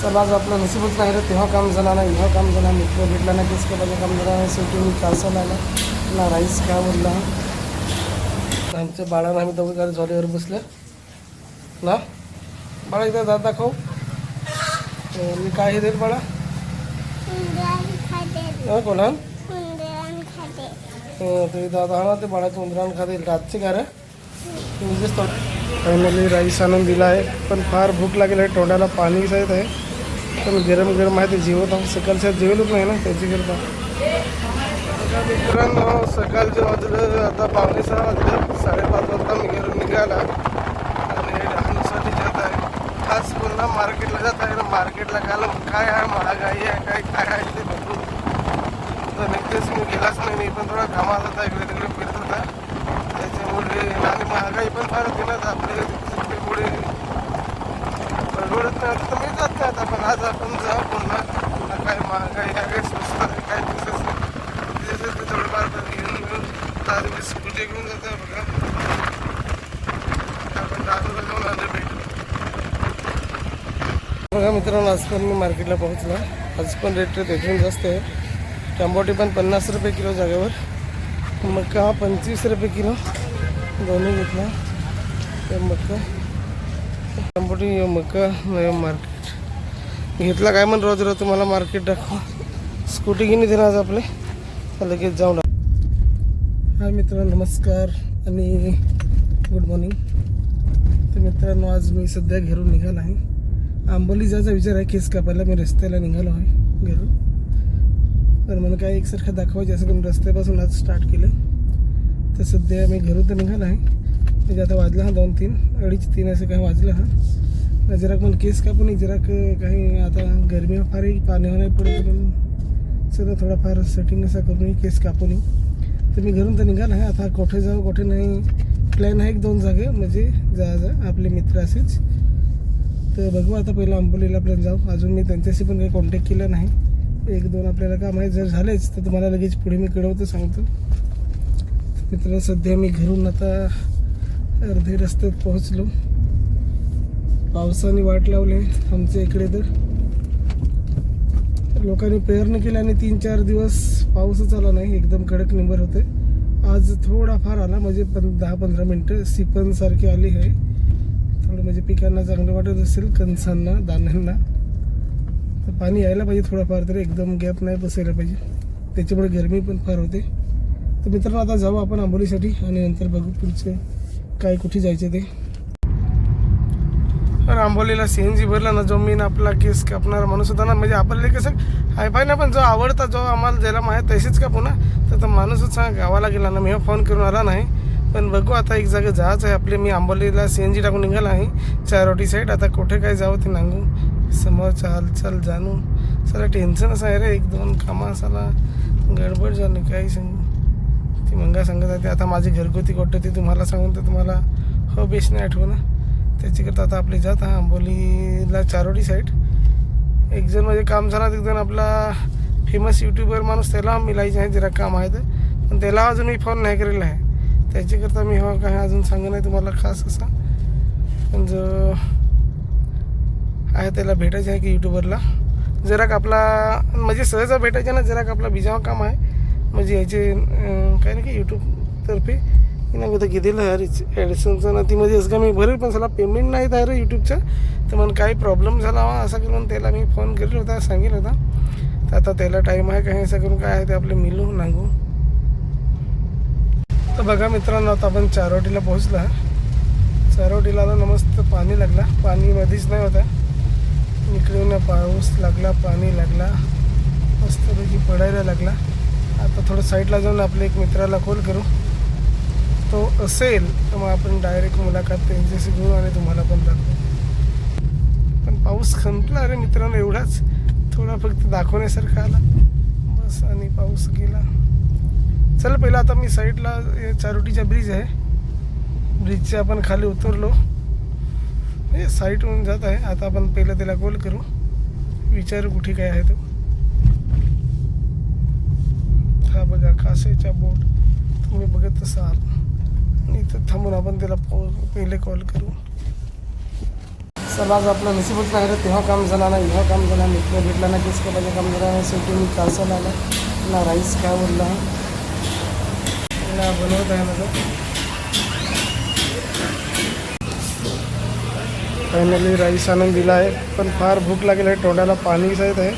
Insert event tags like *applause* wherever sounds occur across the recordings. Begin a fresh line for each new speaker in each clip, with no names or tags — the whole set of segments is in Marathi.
चला आज आपलं नशीबच नाही रे तेव्हा काम झाला नाही ह्या काम झाला मित्र भेटला नाही तेच का काम झाला नाही शेवटी मी कॅन्सल आला ना राईस काय बोलला आमच्या बाळानं आम्ही दोघं गाडी झोलीवर बसले. ना? बाळा इथं दात दाखव. मी काय हे देत बाळा? कोणा
उंदरान खाते.
ते दादा हा ते बाळाचं उंदरान खाते रातचे का रे. म्हणजेच तो फायनली राईस आणून दिला आहे पण फार भूक लागेल आहे तोंडाला पाणी जात आहे. पण गरम गरम आहे ते जेवत आहोत. सकाळच्या जेवलच नाही ना त्याची करता मित्रांनो सकाळचे वाजलं आता पावणे सहा वाजले. साडेपाच वाजता मी घरून निघाला. आणि लहानसाठी जात आहे. खास पुन्हा मार्केटला जात आहे. ना मार्केटला काल काय आहे महागाई आहे काय काय आहे ते बघू तर नक्कीच मी गेलाच नाही मी पण थोडा कामाला होता इकडे तिकडे फिरत होता. त्याच्यामुळे आणि महागाई पण फार होती ना तर आपल्या सुट्टीमुळे परवडत नाही आता तर आज आपण जाऊ पुन्हा पुन्हा काय महागाई आहे काय स्वस्त काय दिसत थोडंफार घेऊन घेऊन स्कूटी घेऊन जातो बघा. आपण दादूला जाऊन भेटू बघा मित्रांनो आज पण मी मार्केटला पोहोचला. आज पण रेट त्याच्याहून जास्त आहे. टॅम्बोटी पण पन्नास रुपये किलो जागेवर. मका हा पंचवीस रुपये किलो. दोन्ही घेतला. ते मका. टमाटे मका मार्केट. घेतला काय म्हण रोज रोज तुम्हाला मार्केट दाखवा. स्कूटी घेऊन देणार आज आपले. लगेच जाऊन हाय मित्रांनो नमस्कार आणि गुड मॉर्निंग तर मित्रांनो आज मी सध्या घरून निघाला आहे. आंबोली जायचा विचार आहे केस कापायला. मी रस्त्याला निघालो आहे घरून. तर मला काय एकसारखं दाखवायचे असं करून रस्त्यापासून आज स्टार्ट केलं. तर सध्या मी घरून तर निघाला आहे. म्हणजे आता वाजला हा दोन तीन अडीच तीन असं काय वाजलं हा. जरा पण केस कापून जरा काही आता गरमी फार पाणी होणार पुढे करून सगळं थोडाफार सेटिंग असा करून केस कापून तर मी घरून तर निघाल आहे आता कुठे जाऊ कुठे नाही. प्लॅन आहे एक दोन जागे म्हणजे जा जा आपले मित्र असेच. तर बघू आता पहिलं आंबोलीला आपल्याला जाऊ. अजून मी त्यांच्याशी पण काही कॉन्टॅक्ट केला नाही. एक दोन आपल्याला काम आहे जर झालेच तर तुम्हाला लगेच पुढे मी कळवतो सांगतो. मित्रांनो सध्या मी घरून आता अर्धे रस्त्यात पोहोचलो. पावसाने वाट लावले आमच्या इकडे तर. लोकांनी पेरणी केली आणि तीन चार दिवस पाऊसच आला नाही एकदम कडक निंबर होते. आज थोडाफार आला म्हणजे पण दहा पंधरा मिनटं सिपनसारखी आली आहे. थोडं म्हणजे पिकांना चांगलं वाटत असेल कणसांना दाण्यांना तर पाणी यायला पाहिजे थोडाफार तरी एकदम गॅप नाही बसायला पाहिजे. त्याच्यामुळे गरमी पण फार होते. तर मित्रांनो आता जाऊ आपण आंबोलीसाठी आणि नंतर बघू पुढचे काय कुठे जायचे ते. थांबवलेला आंबोलीला सी एन जी भरला ना जो मेन आपला केस कापणारा माणूस होता ना म्हणजे आपल्याला कसं हायफाय ना पण जो आवडता जो आम्हाला ज्याला माहीत तशीच कापू ना. तर तो माणूसच हा गावाला गेला ना मी फोन करून आला नाही. पण बघू आता एक जागा जायचं आहे आपले मी आंबोलीला सी एन जी टाकून निघाला आहे. चारोटी साईड आता कुठे काय जावं ते नांगू. समोरचा हालचाल जाणू सगळं टेन्शनच आहे रे एक दोन कामं असाला गडबड झाली काही सांगू. ती मंगा सांगत आहे आता माझी घरगुती गोष्ट ती तुम्हाला सांगून तर तुम्हाला हो बेस नाही आठवू ना त्याच्याकरता आता आपली जात हा आंबोलीला चारोडी साईड एक जण म्हणजे काम झाला एक जण आपला फेमस यूट्यूबर माणूस त्याला मिलायचं आहे जरा काम आहे तर पण त्याला अजून मी फोन नाही केलेला आहे. त्याच्याकरता मी हो काय अजून सांगू नाही तुम्हाला खास असा. पण जो आहे त्याला भेटायचं आहे की यूट्यूबरला जरा का आपला म्हणजे सहज भेटायचं ना जरा का आपला बिजावा काम आहे. म्हणजे याचे काय नाही की यूट्यूबतर्फे नाही कुठं घेतलेलं आहे? रिच ॲडिसनचं ना ती म्हणजे असं का? मी भरेल पण सला पेमेंट नाही आहे रे यूट्यूबचं तर मला काही प्रॉब्लेम झाला हा असा करून त्याला मी फोन केलेला होता सांगेल होता. तर आता त्याला टाईम आहे काही असं करून काय आहे ते आपले मिलू नांगू. तर बघा मित्रांनो आता आपण चारोटीला पोहोचला. चारोटीला ना मस्त पाणी लागला. पाणी मध्येच नाही होता. इकडे ना पाऊस लागला पाणी लागला. मस्तपैकी पडायला लागला. आता थोडं साईडला जाऊन आपल्या एक मित्राला कॉल करू. तो असेल तर मग आपण डायरेक्ट मुलाखत त्यांच्याशी घेऊ आणि तुम्हाला पण दाखवू. पण पाऊस खंपला अरे मित्रांनो एवढाच. थोडा फक्त दाखवण्यासारखा आला. बस आणि पाऊस गेला. चल पहिलं आता मी साईडला चारोटीचा ब्रिज आहे. ब्रिजच्या आपण खाली उतरलो. हे साईटहून जात आहे. आता आपण पहिलं त्याला कॉल करू. विचारू कुठे काय आहे तो. हा बघा कासेचा बोट तुम्ही बघत असाल. आणि इथं थांबून आपण त्याला पहिले कॉल करू. चला आज आपलं नशीबच नाही तेव्हा काम झाला नाही ह्या काम झाला मित्र भेटला ना केस कपायचं काम झालं नाही शेवटी मी कासं आला ना राईस काय बोलला? ना बनवत आहे माझं. फायनली राईस आणून दिला आहे पण फार भूक लागेल आहे तोंडाला पाणी येत आहे.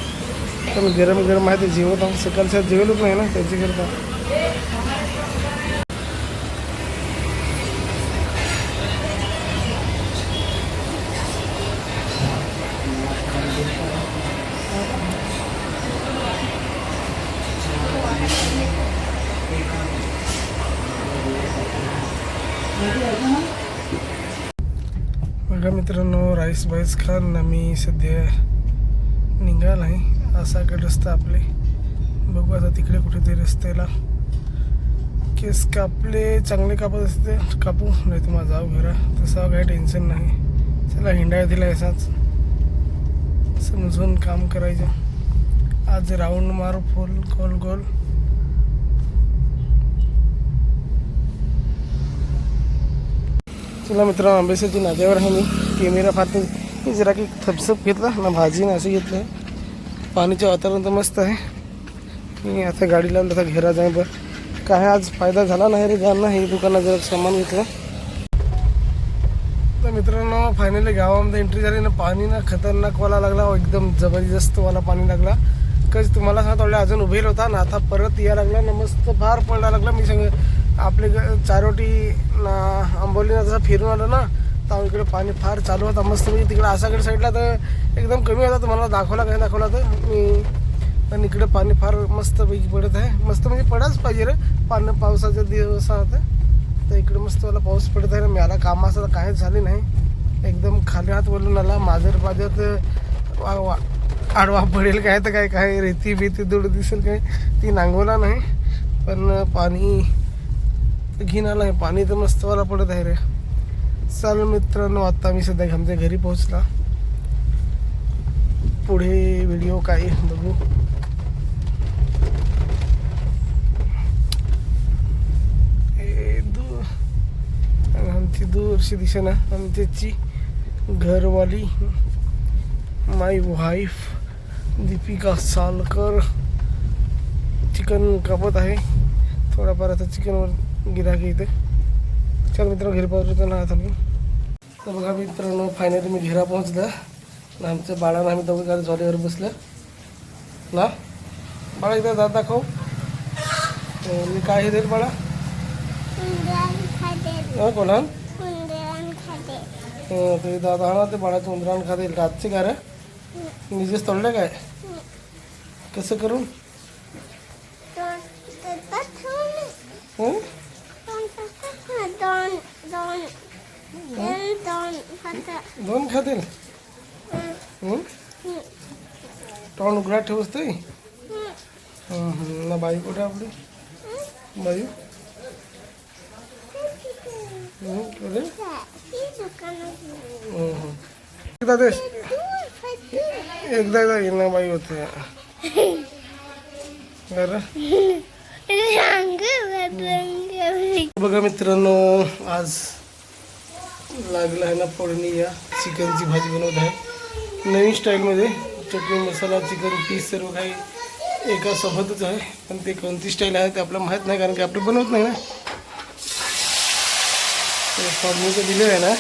पण गरम गरम आहे ते जेवत आहोत सकाळच्या जेवलोच नाही ना त्याच्याकरता. मित्रांनो राईस बाईस खान आम्ही सध्या निघाला आहे. असाकडे रस्ता आपले. बघू आता तिकडे कुठेतरी रस्त्याला. केस कापले चांगले कापत असते. कापू नाही तुम्हाला जाऊ घरा तसं काही टेन्शन नाही. चला हिंडाय दिला असाच समजून काम करायचं. आज राऊंड मारू फुल गोल गोल. तुला मित्रांनो आंबेसरची नात्यावर आहे मी कॅमेरा फार मी जरा की थपसप घेतला ना भाजी ना असं घेतलं। पाणीचं वातावरण तर मस्त आहे मी आता गाडी लावून आता घेरा जाय बरं काय आज फायदा झाला नाही रे जाण हे। दुकानात जरा सामान घेतलं। तर मित्रांनो फायनली गावामध्ये एंट्री झाली ना पाणी ना खतरनाक वाला लागला हो, एकदम जबरदस्त वाला पाणी लागला. कच तुम्हाला सांगतो अजून उभेल होता ना आता परत या लागला ना मस्त फार पडायला लागला मी सगळं. आपले ग- चारोटी ना आंबोलीला जसं फिरून आलो ना तर इकडे पाणी फार चालू होता मस्त मी तिकडे आसागड साईडला तर एकदम कमी होता तुम्हाला दाखवला काय दाखवला तर मी पण इकडे पाणी फार मस्त पैकी पडत आहे. मस्त म्हणजे पडायच पाहिजे रे. पाणी पावसाचा दिवस होता तर इकडे मस्त मला पाऊस पडत आहे. ना मला कामाचं तर काहीच झाले नाही. एकदम खाली हात वळून आला माझर बाजत वा वा आडवा पडेल काय तर काय काय रेती बिती दूर दिसेल काय ती नांगवला नाही. पण पाणी घेऊन आहे पाणी तर मस्त वाला पडत आहे रे. चालू मित्रांनो आता मी सध्या आमच्या घरी पोहोचला. पुढे व्हिडिओ काय बघू. ए, दूर. आमची दूरशी दिशा ना. आमच्याची घरवाली my wife Deepika Salkar. Chicken कापत आहे. थोडाफार आता चिकनवर गिराकी इथे. चल मित्र घरी पोहोचतो ना आता मी तर बघा मित्रांनो फायनली मी घरा पोहोचलं. आणि आमच्या बाळाला आम्ही दोघं गाडी झोलीवर बसलं. ना? बाळा एकदा दात दाखव. मी काय हे देईल बाळा?
उंदरान खाते
हं कोणा
उंदरान खाते
ते दादा हा ते बाळाचं उंदरान खाते. रातचे का रे निजेच तोडलं काय? कसं करून
दोन
हं?
दोन दोन खाते.
दोन खातील हं? तोंड उघडा ठेवूस ते. ना बाई कुठे आपली? बाई. एकदा ते एकदा एकदा येणं बाई होते. *laughs* बरं बघा मित्रांनो आज लागला आहे ना फोडणी या चिकनची भाजी बनवत आहे. नवीन स्टाईलमध्ये चटणी मसाला चिकन पीस सर्व काही एका सोबतच आहे. पण ते कोणती स्टाईल आहे ते आपल्याला माहीत नाही कारण की आपलं बनवत नाही ना. ते फोडणीचं आहे ना.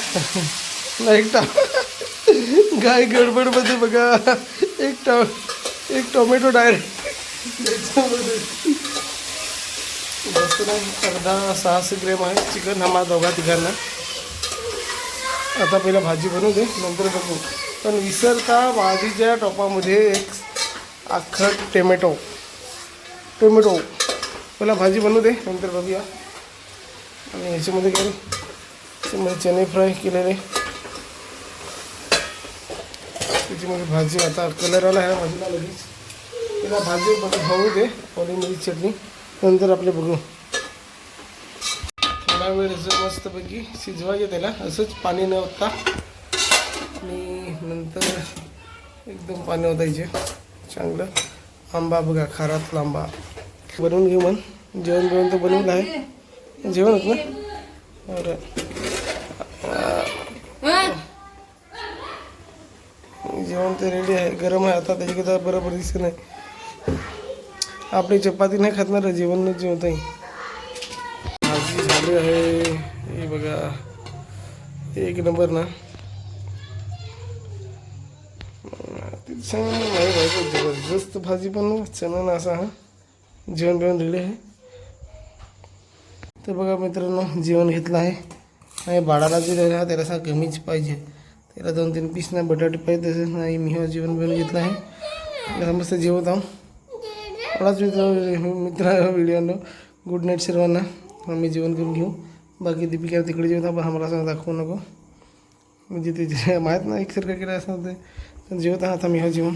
नाही *laughs* एक टा *laughs* गाय गडबडमध्ये बघा. एक टॉ एक टोमॅटो डायरेक्ट जास्त नाही अर्धा सहाशे ग्रॅम आहे. चिकन आम्हाला दोघा तिघांना. आता पहिला भाजी बनवू दे नंतर बघू. पण विसरता भाजीच्या टोपामध्ये एक अख्खं टोमॅटो. टोमॅटो. पहिला भाजी बनवू दे नंतर बघूया. आणि ह्याच्यामध्ये काय? त्याच्यामध्ये चणे फ्राय केलेले. त्याच्यामध्ये भाजी आता कलर आला आहे भाजीला लगेच. तिला भाजी बघ- भाऊ दे पॉली चटणी. नंतर आपले बघू. थोडा वेळ असं मस्तपैकी शिजवायचं त्याला. असंच पाणी न होता आणि नंतर एकदम पाणी ओतायचे. चांगलं. आंबा बघा खारातला आंबा बनवून घेऊ मन जेवण बिवण तर बनवलं आहे. जेवण होत ना? बरं. गरम आहे आता. त्याच्याकडे बरोबर दिसत नाही. आपली चपाती नाही खातणार जेवण नाही जेवत आहे. भाजी झाली आहे. हे बघा एक नंबर ना. ती सांगा ना जबरदस्त भाजी पण चणा ना असा हा. जेवण बिवण रेडी आहे. तर बघा मित्रांनो जेवण घेतलं आहे. नाही बाळाला जे राहिला त्याला असा कमीच पाहिजे. त्याला दोन तीन पीस ना बटाटे पाहिजे तसंच नाही मी हा जेवण बिवण घेतलं आहे. त्याला मस्त जेवत आहो. एवढाच मित्र मित्र व्हिडिओनं. गुड नाईट सर्वांना. आम्ही जेवण करून घेऊ. बाकी दीपिका तिकडे जेवत पण आम्हाला असं दाखवू नको. म्हणजे ते जे माहीत नाही एकसारखं केलं असं ते. जेवत आहात आम्ही हा जेवण.